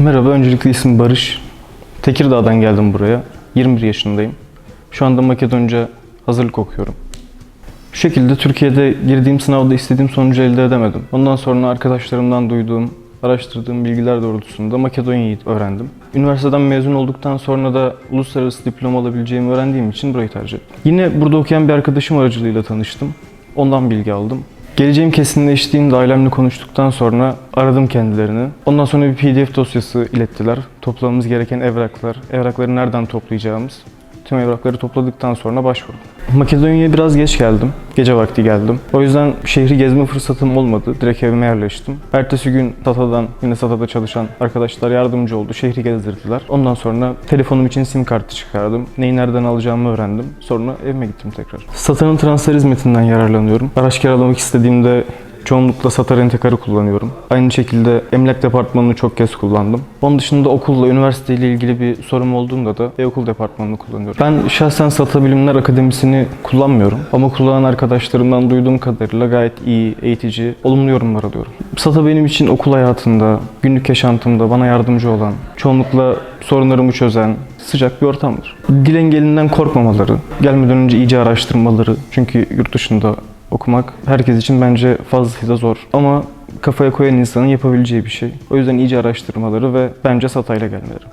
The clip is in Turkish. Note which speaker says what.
Speaker 1: Merhaba, öncelikle isim Barış. Tekirdağ'dan geldim buraya. 21 yaşındayım. Şu anda Makedonca hazırlık okuyorum. Bu şekilde Türkiye'de girdiğim sınavda istediğim sonucu elde edemedim. Ondan sonra arkadaşlarımdan duyduğum, araştırdığım bilgiler doğrultusunda Makedonya'yı öğrendim. Üniversiteden mezun olduktan sonra da uluslararası diploma alabileceğimi öğrendiğim için burayı tercih ettim. Yine burada okuyan bir arkadaşım aracılığıyla tanıştım. Ondan bilgi aldım. Geleceğim kesinleştiğinde ailemle konuştuktan sonra aradım kendilerini. Ondan sonra bir pdf dosyası ilettiler. Toplamamız gereken evraklar, evrakları nereden toplayacağımız. Tüm evrakları topladıktan sonra başvurdum. Makedonya'ya biraz geç geldim. Gece vakti geldim. O yüzden şehri gezme fırsatım olmadı. Direkt evime yerleştim. Ertesi gün Sata'dan, yine Sata'da çalışan arkadaşlar yardımcı oldu. Şehri gezdirdiler. Ondan sonra telefonum için sim kartı çıkardım. Neyi nereden alacağımı öğrendim. Sonra evime gittim tekrar. Sata'nın transfer hizmetinden yararlanıyorum. Araç kiralamak istediğimde Çoğunlukla Sata Rentekar'ı kullanıyorum. Aynı şekilde emlak departmanını çok kez kullandım. Onun dışında okulla, üniversiteyle ilgili bir sorum olduğunda da e-okul departmanını kullanıyorum. Ben şahsen Sata Bilimler Akademisi'ni kullanmıyorum. Ama kullanan arkadaşlarımdan duyduğum kadarıyla gayet iyi, eğitici, olumlu yorumlar alıyorum. Sata benim için okul hayatında, günlük yaşantımda bana yardımcı olan, çoğunlukla sorunlarımı çözen, sıcak bir ortamdır. Dil engelinden korkmamaları, gelmeden önce iyice araştırmaları. Çünkü yurt dışında okumak herkes için bence fazlasıyla zor. Ama kafaya koyan insanın yapabileceği bir şey. O yüzden iyice araştırmaları ve bence satayla gelmeleri.